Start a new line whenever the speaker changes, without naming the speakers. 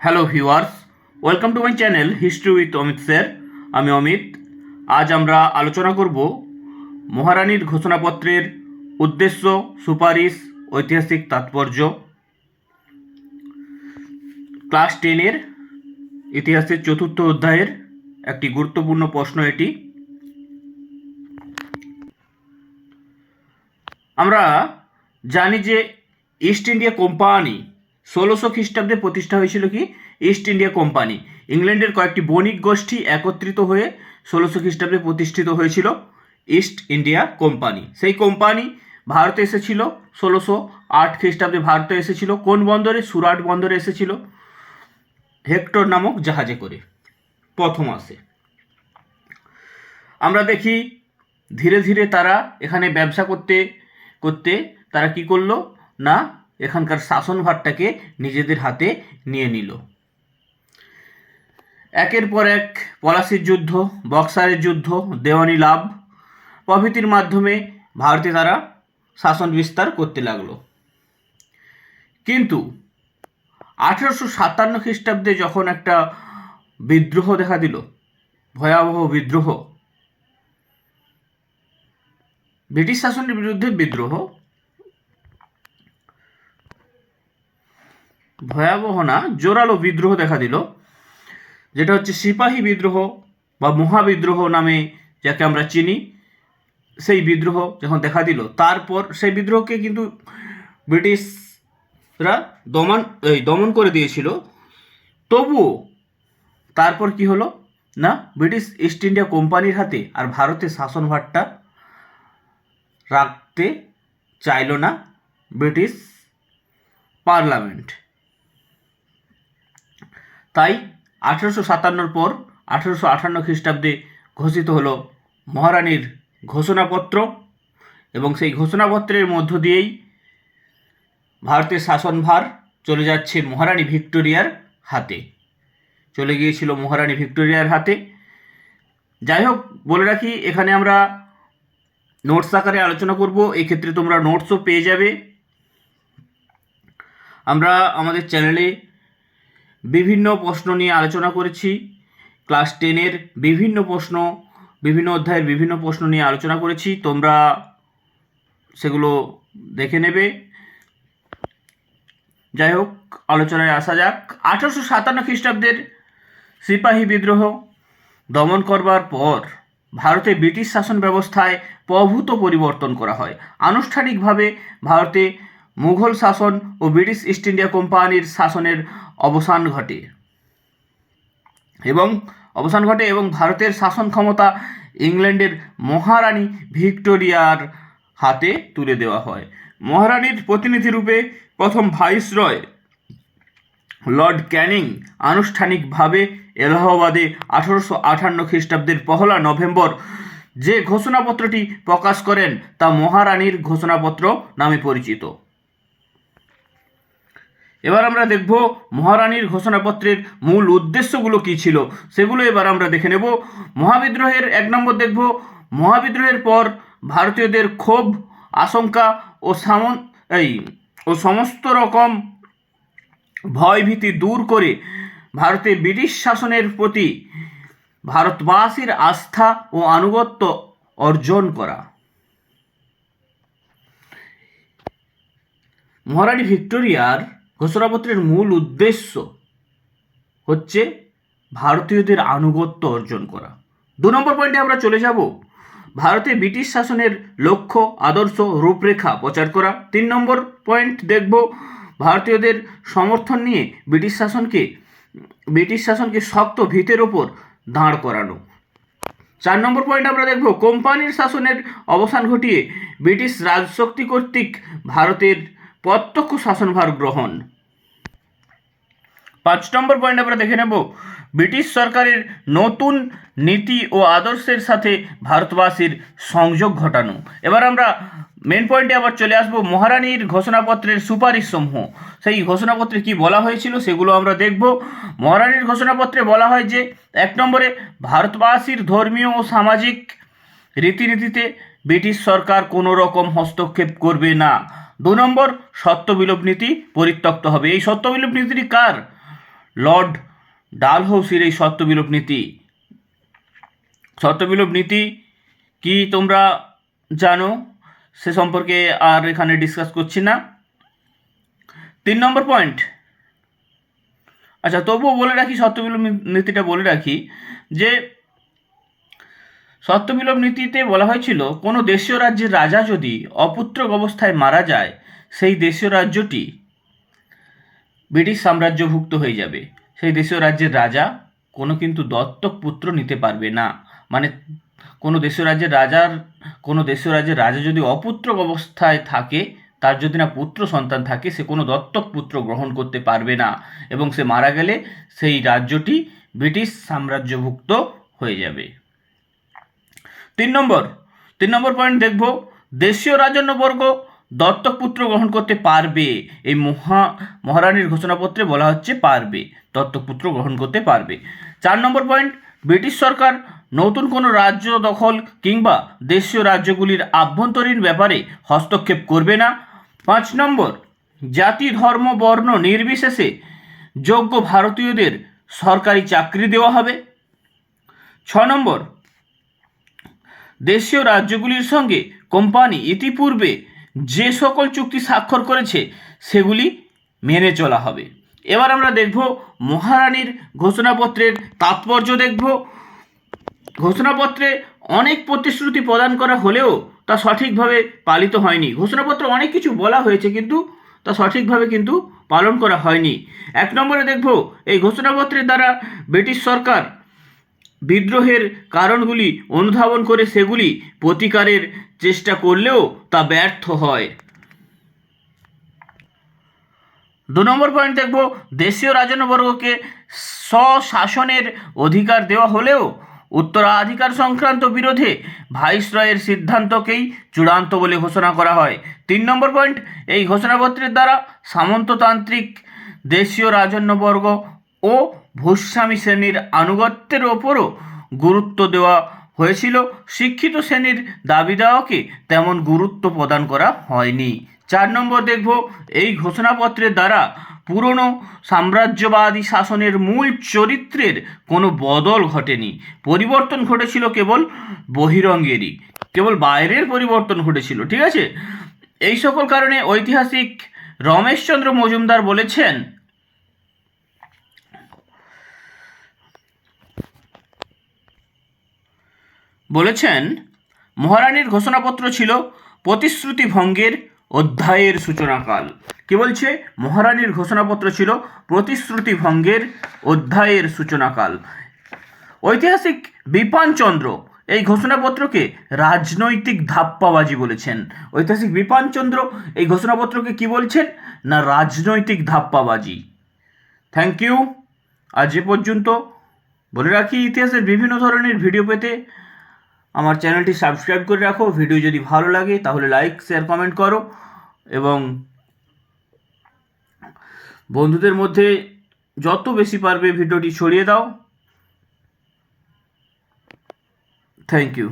Hello viewers welcome to my channel history with Amit sir আমি অমিত। আজ আমরা আলোচনা করব মহারানীর ঘোষণাপত্রের উদ্দেশ্য, সুপারিশ, ঐতিহাসিক তাৎপর্য। ক্লাস টেনের ইতিহাসের চতুর্থ অধ্যায়ের একটি গুরুত্বপূর্ণ প্রশ্ন এটি। আমরা জানি যে ইস্ট ইন্ডিয়া কোম্পানি ষোলোশো খ্রিস্টাব্দে প্রতিষ্ঠা হয়েছিল কি? ইস্ট ইন্ডিয়া কোম্পানি ইংল্যান্ডের কয়েকটি বণিক গোষ্ঠী একত্রিত হয়ে ষোলোশো খ্রিস্টাব্দে প্রতিষ্ঠিত হয়েছিল ইস্ট ইন্ডিয়া কোম্পানি সেই কোম্পানি ভারতে এসেছিল। ষোলোশো আট খ্রিস্টাব্দে ভারতে এসেছিল। কোন বন্দরে? সুরাট বন্দরে এসেছিল। হেক্টর নামক জাহাজে করে। প্রথম আসে। আমরা দেখি ধীরে ধীরে তারা এখানে ব্যবসা করতে করতে তারা কি করল? না এখানকার শাসনভারটাকে নিজেদের হাতে নিয়ে নিল। একের পর এক পলাশির যুদ্ধ, বক্সারের যুদ্ধ, দেওয়ানি লাভ, প্রভৃতির মাধ্যমে ভারতে তারা শাসন বিস্তার করতে লাগল। কিন্তু আঠেরোশো সাতান্ন খ্রিস্টাব্দে যখন একটা বিদ্রোহ দেখা দিল, ভয়াবহ বিদ্রোহ, ব্রিটিশ শাসনের বিরুদ্ধে বিদ্রোহ ভয়াবহ না, জোরালো বিদ্রোহ দেখা দিল, যেটা হচ্ছে সিপাহী বিদ্রোহ বা মহাবিদ্রোহ নামে যাকে আমরা চিনি, সেই বিদ্রোহ যখন দেখা দিল, তারপর সেই বিদ্রোহকে কিন্তু ব্রিটিশরা দমন, এই দমন করে দিয়েছিল। তবুও তারপর কি হলো? না, ব্রিটিশ ইস্ট ইন্ডিয়া কোম্পানির হাতে আর ভারতের শাসনভারটা রাখতে চাইল না ব্রিটিশ পার্লামেন্ট। তাই আঠেরোশো সাতান্নর পর আঠেরোশো আটান্ন খ্রিস্টাব্দে ঘোষিত হলো মহারানীর ঘোষণাপত্র এবং সেই ঘোষণাপত্রের মধ্য দিয়েই ভারতের শাসনভার চলে যাচ্ছে মহারানী ভিক্টোরিয়ার হাতে। চলে গিয়েছিল মহারানী ভিক্টোরিয়ার হাতে। যাই হোক, বলে রাখি, এখানে আমরা নোটস আকারে আলোচনা করব। এই ক্ষেত্রে তোমরা নোটসও পেয়ে যাবে। আমরা আমাদের চ্যানেলে বিভিন্ন প্রশ্ন নিয়ে আলোচনা করেছি। ক্লাস টেনের বিভিন্ন প্রশ্ন, বিভিন্ন অধ্যায়ের বিভিন্ন প্রশ্ন নিয়ে আলোচনা করেছি। তোমরা সেগুলো দেখে নেবে। যাই হোক, আলোচনায় আসা যাক। আঠারোশো সাতান্ন খ্রিস্টাব্দের সিপাহী বিদ্রোহ দমন করবার পর ভারতে ব্রিটিশ শাসন ব্যবস্থায় প্রভূত পরিবর্তন করা হয়। আনুষ্ঠানিকভাবে ভারতে মুঘল শাসন ও ব্রিটিশ ইস্ট ইন্ডিয়া কোম্পানির শাসনের অবসান ঘটে। এবং অবসান ঘটে এবং ভারতের শাসন ক্ষমতা ইংল্যান্ডের মহারানী ভিক্টোরিয়ার হাতে তুলে দেওয়া হয়। মহারানীর প্রতিনিধি রূপে প্রথম ভাইসরয় লর্ড ক্যানিং আনুষ্ঠানিকভাবে এলাহাবাদে আঠারোশো আটান্ন খ্রিস্টাব্দের পহলা নভেম্বর যে ঘোষণাপত্রটি প্রকাশ করেন তা মহারানীর ঘোষণাপত্র নামে পরিচিত। এবার আমরা দেখব মহারানীর ঘোষণাপত্রের মূল উদ্দেশ্যগুলো কী ছিল। সেগুলো এবার আমরা দেখে নেব। মহাবিদ্রোহের এক নম্বর দেখব। মহাবিদ্রোহের পর ভারতীয়দের ক্ষোভ, আশঙ্কা ও সামন, এই, ও সমস্ত রকম ভয়ভীতি দূর করে ভারতে ব্রিটিশ শাসনের প্রতি ভারতবাসীর আস্থা ও আনুগত্য অর্জন করা। মহারানী ভিক্টোরিয়ার ঘোষণাপত্রের মূল উদ্দেশ্য হচ্ছে ভারতীয়দের আনুগত্য অর্জন করা। দু নম্বর পয়েন্টে আমরা চলে যাব। ভারতে ব্রিটিশ শাসনের লক্ষ্য, আদর্শ, রূপরেখা প্রচার করা। তিন নম্বর পয়েন্ট দেখব ভারতীয়দের সমর্থন নিয়ে ব্রিটিশ শাসনকে ব্রিটিশ শাসনকে শক্ত ভিতের ওপর দাঁড় করানো। চার নম্বর পয়েন্ট আমরা দেখব, কোম্পানির শাসনের অবসান ঘটিয়ে ব্রিটিশ রাজশক্তি কর্তৃক ভারতের প্রত্যক্ষ শাসনভার গ্রহণ। পাঁচ নম্বর পয়েন্ট আমরা দেখে নেব। ব্রিটিশ সরকারের নতুন নীতি ও আদর্শের সাথে ভারতবাসীর সংযোগ ঘটানো। এবার আমরা মেন পয়েন্টে আবার চলে আসব। মহারানীর ঘোষণাপত্রের সুপারিশ সমূহ সেই ঘোষণাপত্রে কি বলা হয়েছিল সেগুলো আমরা দেখব। মহারানীর ঘোষণাপত্রে বলা হয় যে, এক নম্বরে ভারতবাসীর ধর্মীয় ও সামাজিক রীতিনীতিতে ব্রিটিশ সরকার কোনো রকম হস্তক্ষেপ করবে না। দু নম্বর, সত্যবিলোপ নীতি পরিত্যক্ত হবে। এই সত্যবিলোপ নীতিটি কার? লর্ড ডালহৌসির এই সত্যবিলোপ নীতি। সত্যবিলোপ নীতি কি তোমরা জানো? সে সম্পর্কে আর এখানে ডিসকাস করছি না। তিন নম্বর পয়েন্ট আচ্ছা তবুও বলে রাখি সত্যবিলোপ নীতিটা বলে রাখি যে সত্যবিলোপ নীতিতে বলা হয়েছিল, কোনো দেশীয় রাজ্যের রাজা যদি অপুত্রক অবস্থায় মারা যায়, সেই দেশীয় রাজ্যটি ব্রিটিশ সাম্রাজ্যভুক্ত হয়ে যাবে। সেই দেশীয় রাজ্যের রাজা কোনো কিন্তু দত্তক পুত্র নিতে পারবে না। মানে কোনো দেশীয় রাজ্যের রাজার, কোনো দেশীয় রাজ্যের রাজা যদি অপুত্রক অবস্থায় থাকে, তার যদি না পুত্র সন্তান থাকে, সে কোনো দত্তক পুত্র গ্রহণ করতে পারবে না এবং সে মারা গেলে সেই রাজ্যটি ব্রিটিশ সাম্রাজ্যভুক্ত হয়ে যাবে। তিন নম্বর তিন নম্বর পয়েন্ট দেখব, দেশীয় রাজন্যবর্গ দত্তক পুত্র গ্রহণ করতে পারবে। এই মহা, মহারানীর ঘোষণাপত্রে বলা হচ্ছে পারবে, দত্তক পুত্র গ্রহণ করতে পারবে। চার নম্বর পয়েন্ট ব্রিটিশ সরকার নতুন কোনো রাজ্য দখল কিংবা দেশীয় রাজ্যগুলির আভ্যন্তরীণ ব্যাপারে হস্তক্ষেপ করবে না। পাঁচ নম্বর, জাতি, ধর্ম, বর্ণ নির্বিশেষে যোগ্য ভারতীয়দের সরকারি চাকরি দেওয়া হবে। ছ নম্বর দেশীয় রাজ্যগুলির সঙ্গে কোম্পানি ইতিপূর্বে যে সকল চুক্তি স্বাক্ষর করেছে, সেগুলি মেনে চলা হবে। এবার আমরা দেখব মহারানীর ঘোষণাপত্রের তাৎপর্য দেখব। ঘোষণাপত্রে অনেক প্রতিশ্রুতি প্রদান করা হলেও তা সঠিকভাবে পালিত হয়নি। ঘোষণাপত্রে অনেক কিছু বলা হয়েছে, কিন্তু তা সঠিকভাবে কিন্তু পালন করা হয়নি। এক নম্বরে দেখব, এই ঘোষণাপত্রের দ্বারা ব্রিটিশ সরকার বিদ্রোহের কারণগুলি অনুধাবন করে সেগুলি প্রতিকারের চেষ্টা করলেও তা ব্যর্থ হয়। দু নম্বর পয়েন্ট দেখব, দেশীয় রাজন্যবর্গকে স্বশাসনের অধিকার দেওয়া হলেও উত্তরাধিকার সংক্রান্ত বিরোধে ভাইসরয়ের সিদ্ধান্তকেই চূড়ান্ত বলে ঘোষণা করা হয়। তিন নম্বর পয়েন্ট এই ঘোষণাপত্রের দ্বারা সামন্ততান্ত্রিক দেশীয় রাজন্যবর্গ ও ভূস্বামী শ্রেণির আনুগত্যের ওপরও গুরুত্ব দেওয়া হয়েছিল। শিক্ষিত শ্রেণির দাবি দেওয়াকে তেমন গুরুত্ব প্রদান করা হয়নি। চার নম্বর দেখব, এই ঘোষণাপত্রের দ্বারা পুরনো সাম্রাজ্যবাদী শাসনের মূল চরিত্রের কোনো বদল ঘটেনি। পরিবর্তন ঘটেছিল কেবল বহিরঙ্গেরই, কেবল বাইরের পরিবর্তন ঘটেছিল, ঠিক আছে? এই সকল কারণে ঐতিহাসিক রমেশচন্দ্র মজুমদার বলেছেন বলেছেন, মহারানীর ঘোষণাপত্র ছিল প্রতিশ্রুতি ভঙ্গের অধ্যায়ের সূচনাকাল। কি বলছে? মহারানীর ঘোষণাপত্র ছিল প্রতিশ্রুতি ভঙ্গের অধ্যায়ের সূচনাকাল। ঐতিহাসিক বিপানচন্দ্র এই ঘোষণাপত্রকে রাজনৈতিক ধাপ্পাবাজি বলেছেন। ঐতিহাসিক বিপানচন্দ্র এই ঘোষণাপত্রকে কি বলছেন? না রাজনৈতিক ধাপ্পাবাজি। Thank you. আজ এ পর্যন্ত। বলে রাখি, ইতিহাসের বিভিন্ন ধরনের ভিডিও পেতে আমার চ্যানেলটি সাবস্ক্রাইব করে রাখো। ভিডিও যদি ভালো লাগে, তাহলে লাইক শেয়ার কমেন্ট করো। এবং বন্ধুদের মধ্যে যত বেশি পারবে ভিডিওটি ছড়িয়ে দাও। Thank you